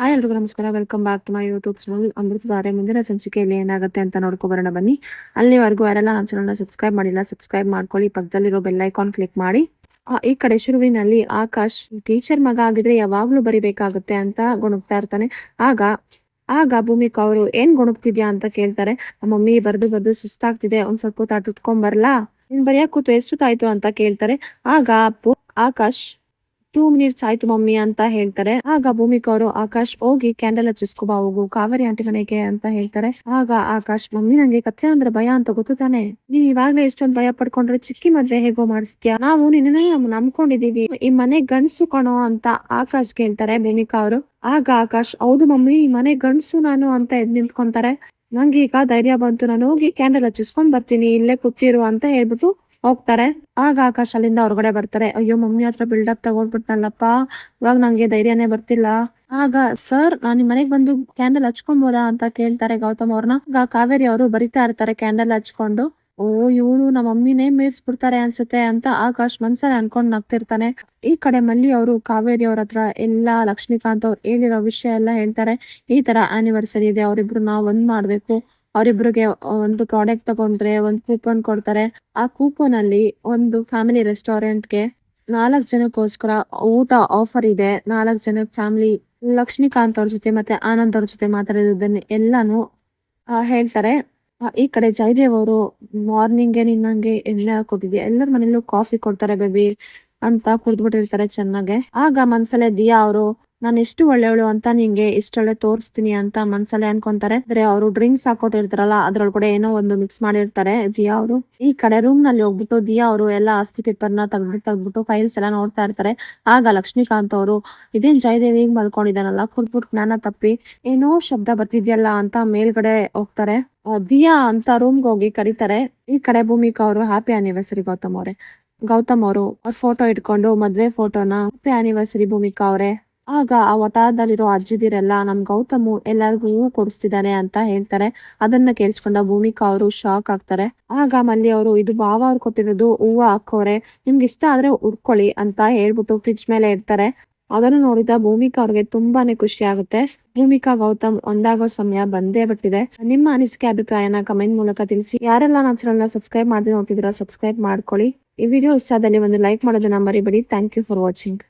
Hi ಎಲ್ರಿಗೂ ನಮಸ್ಕಾರ. Welcome back to my YouTube channel Amruthadhare ಮುಂದಿನ ಸಂಚಿಕೆಯಲ್ಲಿ ಏನಾಗುತ್ತೆ ಅಂತ ನೋಡ್ಕೊಬರೋಣ ಬನ್ನಿ. ಅಲ್ಲಿವರೆಗೂ ಯಾರೆಲ್ಲ ನಮ್ಮ ಚಾನಲ್ನ ಸಬ್ಸ್ಕ್ರೈಬ್ ಮಾಡಿಲ್ಲ ಸಬ್ಸ್ಕ್ರೈಬ್ ಮಾಡ್ಕೊಳ್ಳಿ. ಪಕ್ಕದಲ್ಲಿರೋ ಬೆಲ್ ಐಕಾನ್ ಕ್ಲಿಕ್ ಮಾಡಿ. ಈ ಕಡೆ ಶುರುವಿನಲ್ಲಿ ಆಕಾಶ್ ಟೀಚರ್ ಮಗ ಆಗಿದ್ರೆ ಯಾವಾಗ್ಲೂ ಬರಿಬೇಕಾಗುತ್ತೆ ಅಂತ ಗುಣಗ್ತಾ ಇರ್ತಾನೆ. ಆಗ ಆಗ ಭೂಮಿಕಾ ಅವರು ಏನ್ ಗುಣಗ್ತಿದ್ಯಾ ಅಂತ ಕೇಳ್ತಾರೆ. ಮಮ್ಮಿ ಬರ್ದು ಬರ್ದು ಸುಸ್ತಾಗ್ತಿದೆ, ಒಂದ್ ಸ್ವಲ್ಪ ಹೊತ್ತು ಉಟ್ಕೊಂಡ್ ಬರ್ಲಾ? ನೀನ್ ಬರೆಯಕ್ ಕೂತು ತಾಯ್ತು ಅಂತ ಕೇಳ್ತಾರೆ. ಆಗ Appu Akash two minutes mummy ಅಂತ ಹೇಳ್ತಾರೆ. ಆಗ ಭೂಮಿಕಾ ಅವರು, ಆಕಾಶ್, ಹೋಗಿ ಕ್ಯಾಂಡಲ್ ಹಚ್ಚಿಸ್ಕೊಬಾ ಹೋಗು. ಕಾವೇರಿ ಆಂಟಿ ಮನೆಗೆ ಅಂತ ಹೇಳ್ತಾರೆ. ಆಗ ಆಕಾಶ್, ಮಮ್ಮಿ, ನಂಗೆ ಕಚ್ಚೆ ಅಂದ್ರೆ ಭಯ ಅಂತ ಗೊತ್ತು ತಾನೆ? ನೀನ್ ಇವಾಗ್ಲೇ ಎಷ್ಟೊಂದ್ ಭಯ ಪಡ್ಕೊಂಡ್ರೆ ಚಿಕ್ಕಿ ಮದ್ವೆ ಹೇಗೋ ಮಾಡಿಸ್ತೀಯ? ನಾವು ನಿನ್ನೆ ನಂಬ್ಕೊಂಡಿದೀವಿ ಈ ಮನೆ ಗಂಡ್ಸು ಕಣೋ ಅಂತ ಆಕಾಶ್ ಕೇಳ್ತಾರೆ ಭೂಮಿಕಾ ಅವರು. ಆಗ ಆಕಾಶ್, ಹೌದು ಮಮ್ಮಿ, ಈ ಮನೆ ಗಂಡ್ಸು ನಾನು ಅಂತ ಎದ್ ನಿಂತ್ಕೊಂತಾರೆ. ನಂಗೀಗ ಧೈರ್ಯ ಬಂತು. ನಾನು ಹೋಗಿ ಕ್ಯಾಂಡಲ್ ಹಚ್ಚಿಸ್ಕೊಂಡ್ ಬರ್ತೀನಿ. ಇಲ್ಲೇ ಕೂತಿರು ಅಂತ ಹೇಳ್ಬಿಟ್ಟು ಹೋಗ್ತಾರೆ. ಆಗ ಆಕಾಶ್ ಅಲ್ಲಿಂದ ಹೊರಗಡೆ ಬರ್ತಾರೆ. ಅಯ್ಯೋ, ಮಮ್ಮಿ ಹತ್ರ ಬಿಲ್ಡಪ್ ತಗೊಂಡ್ಬಿಟ್ನಲ್ಲಪ್ಪ. ಇವಾಗ ನಂಗೆ ಧೈರ್ಯನೇ ಬರ್ತಿಲ್ಲ. ಆಗ, ಸರ್, ನಾನು ನಿಮ್ ಮನೆಗ್ ಬಂದು ಕ್ಯಾಂಡಲ್ ಹಚ್ಕೊಬೋದಾ? ಅಂತ ಕೇಳ್ತಾರೆ ಗೌತಮ್ ಅವ್ರನ್ನ. ಆಗ ಕಾವೇರಿ ಅವರು ಬರಿತಾ ಇರ್ತಾರೆ ಕ್ಯಾಂಡಲ್ ಹಚ್ಕೊಂಡು. ಓ, ಇವಳು ನಮ್ಮ ಮಮ್ಮಿನೇ ಮೀರ್ಸ್ಬಿಡ್ತಾರೆ ಅನ್ಸುತ್ತೆ ಅಂತ ಆಕಾಶ್ ಮನ್ಸಲ್ಲಿ ಅನ್ಕೊಂಡ್ ನಗ್ತಿರ್ತಾನೆ. ಈ ಕಡೆ ಮಲ್ಲಿ ಅವರು, ಕಾವೇರಿ ಅವ್ರ ಹತ್ರ ಎಲ್ಲಾ ಲಕ್ಷ್ಮೀಕಾಂತ್ ಅವ್ರು ಹೇಳಿರೋ ವಿಷಯ ಎಲ್ಲ ಹೇಳ್ತಾರೆ. ಈ ತರ ಆನಿವರ್ಸರಿ ಇದೆ, ಅವ್ರಿಬ್ರು ಒಂದ್ ಮಾಡ್ಬೇಕು. ಅವರಿಬ್ರಿಗೆ ಒಂದು ಪ್ರಾಡಕ್ಟ್ ತಗೊಂಡ್ರೆ ಒಂದು ಕೂಪನ್ ಕೊಡ್ತಾರೆ. ಆ ಕೂಪನ್ ಅಲ್ಲಿ ಒಂದು ಫ್ಯಾಮಿಲಿ ರೆಸ್ಟೋರೆಂಟ್ಗೆ ನಾಲ್ಕು ಜನಕ್ಕೋಸ್ಕರ ಊಟ ಆಫರ್ ಇದೆ. ನಾಲ್ಕು ಜನಕ್ಕೆ ಫ್ಯಾಮಿಲಿ ಲಕ್ಷ್ಮೀಕಾಂತ್ ಅವ್ರ ಜೊತೆ ಮತ್ತೆ ಆನಂದ್ ಅವ್ರ ಜೊತೆ ಮಾತಾಡಿರೋದನ್ನ ಎಲ್ಲಾನು ಹೇಳ್ತಾರೆ. ಈ ಕಡೆ ಜಯದೇವ್ ಅವರು ಮಾರ್ನಿಂಗ್ ನಿನ್ನಂಗೆ ಎಣ್ಣೆ ಹಾಕೊಟ್ಟಿದ್ಯಾ ಎಲ್ಲರ ಮನೇಲೂ ಕಾಫಿ ಕೊಡ್ತಾರೆ ಬೇಬಿ ಅಂತ ಕುಡ್ದ್ಬಿಟ್ಟಿರ್ತಾರೆ ಚೆನ್ನಾಗೆ. ಆಗ ಮನ್ಸಲ್ಲೇ ದಿಯಾ ಅವರು, ನಾನು ಎಷ್ಟು ಒಳ್ಳೆಯವಳು ಅಂತ ನಿಂಗೆ ಇಷ್ಟೊಳ್ಳೆ ತೋರಿಸ್ತೀನಿ ಅಂತ ಮನ್ಸಲ್ಲೇ ಅನ್ಕೊಂತಾರೆ. ಅಂದ್ರೆ ಅವರು ಡ್ರಿಂಕ್ಸ್ ಹಾಕೊಟ್ಟಿರ್ತಾರಲ್ಲ ಅದ್ರೊಳಗಡೆ ಏನೋ ಒಂದು ಮಿಕ್ಸ್ ಮಾಡಿರ್ತಾರೆ ದಿಯಾ ಅವರು. ಈ ಕಡೆ ರೂಮ್ನಲ್ಲಿ ಹೋಗ್ಬಿಟ್ಟು ದಿಯಾ ಅವರು ಎಲ್ಲ ಆಸ್ತಿ ಪೇಪರ್ನ ತೆಗ್ದು ತೆಗ್ದ್ಬಿಟ್ಟು ಫೈಲ್ಸ್ ಎಲ್ಲ ನೋಡ್ತಾ ಇರ್ತಾರೆ. ಆಗ ಲಕ್ಷ್ಮೀಕಾಂತ್ ಅವರು, ಇದೇನ್ ಜಯದೇವ್ ಹಿಂಗ್ ಮಲ್ಕೊಂಡಿದಾನಲ್ಲ ಕುಡ್ಬಿಟ್ಟು ಜ್ಞಾನ ತಪ್ಪಿ. ಏನೋ ಶಬ್ದ ಬರ್ತಿದ್ಯಲ್ಲ ಅಂತ ಮೇಲ್ಗಡೆ ಹೋಗ್ತಾರೆ. ದಿಯಾ ಅಂತ ರೂಮ್ಗೆ ಹೋಗಿ ಕರೀತಾರೆ. ಈ ಕಡೆ ಭೂಮಿಕಾ ಅವರು ಹ್ಯಾಪಿ ಆನಿವರ್ಸರಿ ಗೌತಮ್ ಅವರೇ. ಗೌತಮ್ ಅವರು ಅವ್ರ ಫೋಟೋ ಇಟ್ಕೊಂಡು ಮದ್ವೆ ಫೋಟೋನ ಹ್ಯಾಪಿ ಆನಿವರ್ಸರಿ ಭೂಮಿಕಾ ಅವರೇ. ಆಗ ಆ ವಟಾರದಲ್ಲಿರೋ ಅಜ್ಜಿದಿರೆಲ್ಲ ನಮ್ ಗೌತಮ್ ಎಲ್ಲರಿಗೂ ಹೂ ಕೊಡಿಸ್ತಿದ್ದಾನೆ ಅಂತ ಹೇಳ್ತಾರೆ. ಅದನ್ನ ಕೇಳಿಸ್ಕೊಂಡ ಭೂಮಿಕಾ ಅವರು ಶಾಕ್ ಆಗ್ತಾರೆ. ಆಗ ಮಲ್ಲಿ ಅವರು, ಇದು ಭಾವ ಅವ್ರು ಕೊಟ್ಟಿರೋದು ಹೂವು ಹಾಕೋರೆ. ನಿಮ್ಗೆ ಇಷ್ಟ ಆದ್ರೆ ಉಡ್ಕೊಳ್ಳಿ ಅಂತ ಹೇಳ್ಬಿಟ್ಟು ಫ್ರಿಡ್ಜ್ ಮೇಲೆ ಇಡ್ತಾರೆ. ಅದನ್ನು ನೋಡಿದ ಭೂಮಿಕಾ ಅವ್ರಿಗೆ ತುಂಬಾನೇ ಖುಷಿ ಆಗುತ್ತೆ. ಭೂಮಿಕಾ ಗೌತಮ್ ಒಂದಾಗೋ ಸಮಯ ಬಂದೇ ಬಿಟ್ಟಿದೆ. ನಿಮ್ಮ ಅನಿಸಿಕೆ, ಅಭಿಪ್ರಾಯನ ಕಮೆಂಟ್ ಮೂಲಕ ತಿಳಿಸಿ. ಯಾರೆಲ್ಲ ನನ್ನ ಚಾನಲ್ನ ಸಬ್ಸ್ಕ್ರೈಬ್ ಮಾಡಿ ನೋಡ್ತಿದ್ದೀರಾ ಸಬ್ಸ್ಕ್ರೈಬ್ ಮಾಡ್ಕೊಳ್ಳಿ. ಈ ವಿಡಿಯೋ ಇಷ್ಟ ಆದಲ್ಲಿ ಒಂದು ಲೈಕ್ ಮಾಡೋದನ್ನ ಮರಿಬೇಡಿ. Thank you for watching